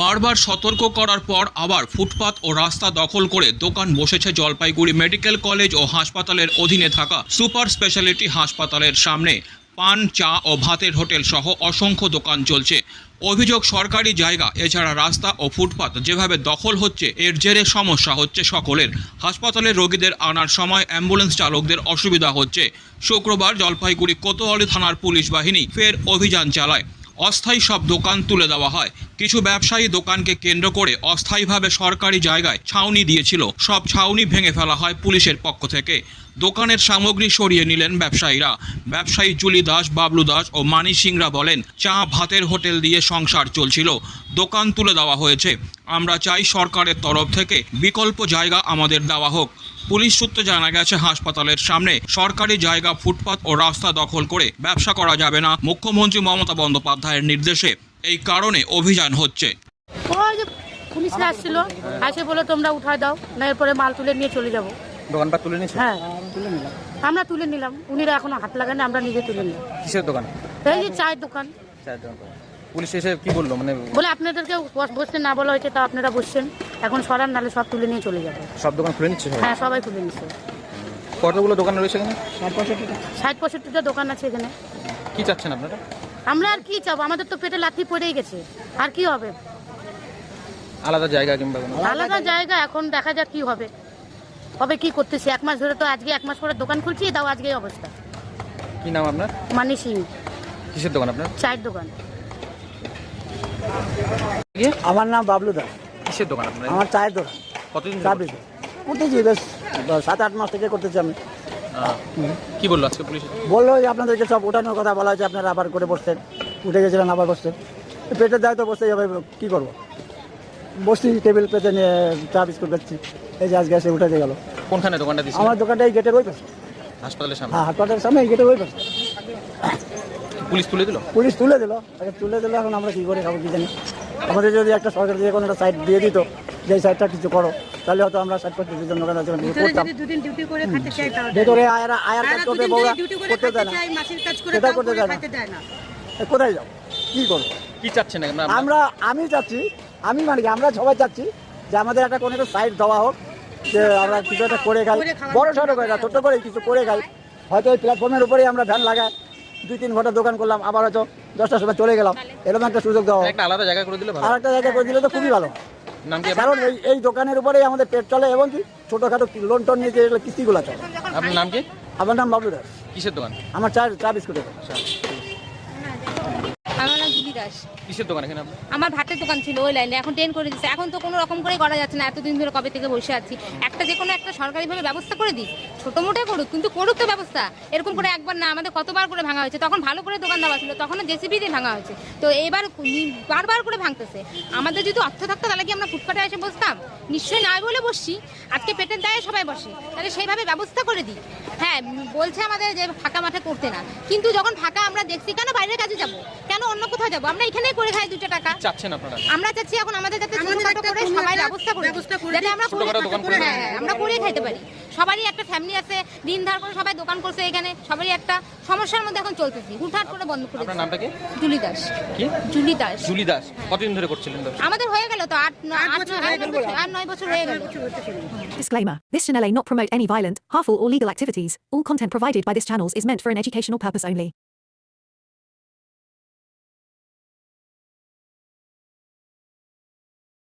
বারবার সতর্ক করার পর আবার ফুটপাত ও রাস্তা দখল করে দোকান বসেছে জলপাইগুড়ি মেডিকেল কলেজ ও হাসপাতালের অধীনে থাকা সুপার স্পেশালিটি হাসপাতালের সামনে। পান, চা ও ভাতের হোটেল সহ অসংখ্য দোকান চলছে। অভিযোগ সরকারি জায়গা, এছাড়া রাস্তা ও ফুটপাত যেভাবে দখল হচ্ছে, এর জেরে সমস্যা হচ্ছে সকলের। হাসপাতালে রোগীদের আনার সময় অ্যাম্বুলেন্স চালকদের অসুবিধা হচ্ছে। শুক্রবার জলপাইগুড়ি কোতোয়ালি থানার পুলিশ বাহিনী ফের অভিযান চালায়। অস্থায়ী সব দোকান তুলে দেওয়া হয়। কিছু ব্যবসায়ী দোকানকে কেন্দ্র করে অস্থায়ীভাবে সরকারি জায়গায় ছাউনি দিয়েছিল। সব ছাউনি ভেঙে ফেলা হয় পুলিশের পক্ষ থেকে। দোকানের সামগ্রী সরিয়ে নিলেন ব্যবসায়ীরা। ব্যবসায়ী জুলি দাস, বাবলু দাস ও মানি সিংরা বলেন, চা ভাতের হোটেল দিয়ে সংসার চলছিল। দোকান তুলে দেওয়া হয়েছে। আমরা চাই সরকারের তরফ থেকে বিকল্প জায়গা আমাদের দেওয়া হোক। পুলিশ সূত্রে জানা গেছে, হাসপাতালের সামনে সরকারি জায়গা, ফুটপাত ও রাস্তা দখল করে ব্যবসা করা যাবে না, মুখ্যমন্ত্রী মমতা বন্দ্যোপাধ্যায়ের নির্দেশে। এই কারণে অভিযান হচ্ছে। পুলিশরা আসছিল, আসে বলে তোমরা উঠায় দাও, না এরপরে মাল তুলে নিয়ে চলে যাব। দোকানপাট তুলে নিয়েছে? হ্যাঁ তুলে নিলাম। আমরা তুলে নিলাম। উনিরা এখনও হাত লাগানি আমরা নিজে তুলে নিলাম। কিসের দোকান? এই যে চায়ের দোকান। চায়ের দোকান। পুলিশ এসে কি বলল? মানে বলে আপনাদেরকে বস- বসতে না বলা হয়েছে তা আপনারা বসছেন। এখন সরান নালে সব তুলে নিয়ে চলে যাবে। সব দোকান খুলে নিচ্ছে হ্যাঁ সবাই তুলে নিচ্ছে। কতগুলো দোকান রয়েছে এখানে? ষাট পঁয়ষট্টিটা। দোকান আছে এখানে। কি চাচ্ছেন আপনারা? আমরা আর কি চাবো? আমাদের তো পেটে লাথি পড়েই গেছে। আর কি হবে? আলাদা জায়গা কিংবা আলাদা জায়গা এখন দেখা যাক কি হবে। হবে কি করতেছি? এক মাস ধরে তো আজকে এক মাস পরে দোকান খুলছি তাও আজকে এই অবস্থা। কি নাম আপনার? মানি সিং। কিসের দোকান আপনার? চায়ের দোকান। আমার নাম বাবলু দাস। কিসের দোকান আপনার? আমার চায়ের দোকান। কতদিন চা ধরে বিক্রি করতেছি বেশ সাত আট মাস থেকে করতেছি আমি। কি বলল আজকে পুলিশ? বলল যে আপনাদেরকে সব ওঠানোর কথা বলা হয়েছে আপনারা আবার করে বসছেন উঠে গেছিলেন আবার বসছেন পেটের দায় তো বসতেই হবে কী করব? বসছি টেবিল পেতে নিয়ে চা বিস্কুট খাচ্ছি এই যে আজকে এসে উঠে গেল। কোনখানে দোকানটা দিয়েছে আমার দোকানটা এই গেটের ওই পাশে। হাসপাতালের সামনে? হ্যাঁ হাসপাতালের সামনে এই গেটের ওই পাশে। পুলিশ তুলে দিল? পুলিশ তুলে দিল। আগে তুলে দিল এখন আমরা কী করে খাব কী জানি। আমাদের যদি একটা সরকার দিয়ে কোনো একটা সাইড দিয়ে দিত যে এই সাইডটা কিছু করো তাহলে হয়তো আমরা সাইড করতে দুজন দোকান আছে করতাম। দুদিন ডিউটি করে খেতে চাই তাও ভেতরে আয়ারা আয়ার কাজ দুদিন বউরা করতে দেয় না। চাই মাসির কাজ করে সেটা করতে করে দেয় না। খেতে দেয় না। এ, কোথায় যাও? কি করব কি চাচ্ছেন আমরা আমি চাচ্ছি আমি মানে কি আমরা সবাই চাচ্ছি যে আমাদের একটা কোনো একটা সাইড দেওয়া হোক যে আমরা কিছু একটা করে খাই বড় সড়ো করে না ছোট্ট করে কিছু করে খাই। হয়তো ওই প্ল্যাটফর্মের উপরেই আমরা ভ্যান লাগাই দুই তিন ঘণ্টা দোকান করলাম আবার হয়তো দশটার সময় চলে গেলাম। এরকম একটা সুযোগ দেওয়া হোক। একটা আলাদা জায়গা করে দিলে আর একটা জায়গা করে দিলে তো খুবই ভালো। নাম কি আপনার? কারণ এই এই দোকানের উপরেই আমাদের পেট চলে এবং কি ছোটোখাটো লোন টোন নিয়ে যে কিস্তিগুলো চলে আপনার নাম কি? আমার নাম বাবলু দাস। কিসের দোকান? আমার চা চা বিস্কুটের আমার দাস। কিসের দোকান এখানে আমার ভাতের দোকান ছিল ওই লাইনে এখন ট্রেন করে দিচ্ছে এখন তো কোনো রকম করে করা যাচ্ছে না। এতদিন ধরে কবে থেকে বসে আছি। একটা যে কোনো একটা সরকারিভাবে ব্যবস্থা করে দিই। ছোটো মোটে করুক কিন্তু করুক তো ব্যবস্থা। এরকম করে একবার না আমাদের কতবার করে ভাঙা হয়েছে। তখন ভালো করে দোকান দেওয়া ছিল। তখন জেসিবি দিয়ে ভাঙা হয়েছে। তো এবার বারবার করে ভাঙতেছে। আমাদের যদি অর্থ থাকতো তাহলে কি আমরা ফুটপাতে এসে বসতাম? নিশ্চয়ই নাই বলে বসছি। আজকে পেটের দায়ে সবাই বসে। তাহলে সেইভাবে ব্যবস্থা করে দিই। হ্যাঁ বলছে আমাদের যে ফাঁকা মাঠে করতে না। কিন্তু যখন ফাঁকা আমরা দেখছি কেন বাইরের কাজে যাব? কেন অন্য কোথাও যাব? আমরা এখানেই করে খাই দুটো টাকা। চাচ্ছেন আপনারা? আমরা চাচ্ছি এখন আমাদের যাতে ছোটখাটো করে সবাই ব্যবস্থা করে ব্যবস্থা করে হ্যাঁ হ্যাঁ, আমরা করে খাইতে পারি। সবারই একটা ফ্যামিলি আছে দিন ধার করে সবাই দোকান করছে এখানে সবারই একটা সমস্যার মধ্যে এখন চলতেছি। হুটহাট করে বন্ধ করে আপনার নামটা কি? জুলি দাস। কি? জুলি দাস। জুলি দাস। কতদিন ধরে করছিলেন আমাদের হয়ে গেল তো আট হয়ে আট নয় বছর হয়ে গেল। Disclaimer This channel may not promote any violent, harmful, or legal activities. All content provided by this channel is meant for an educational purpose only.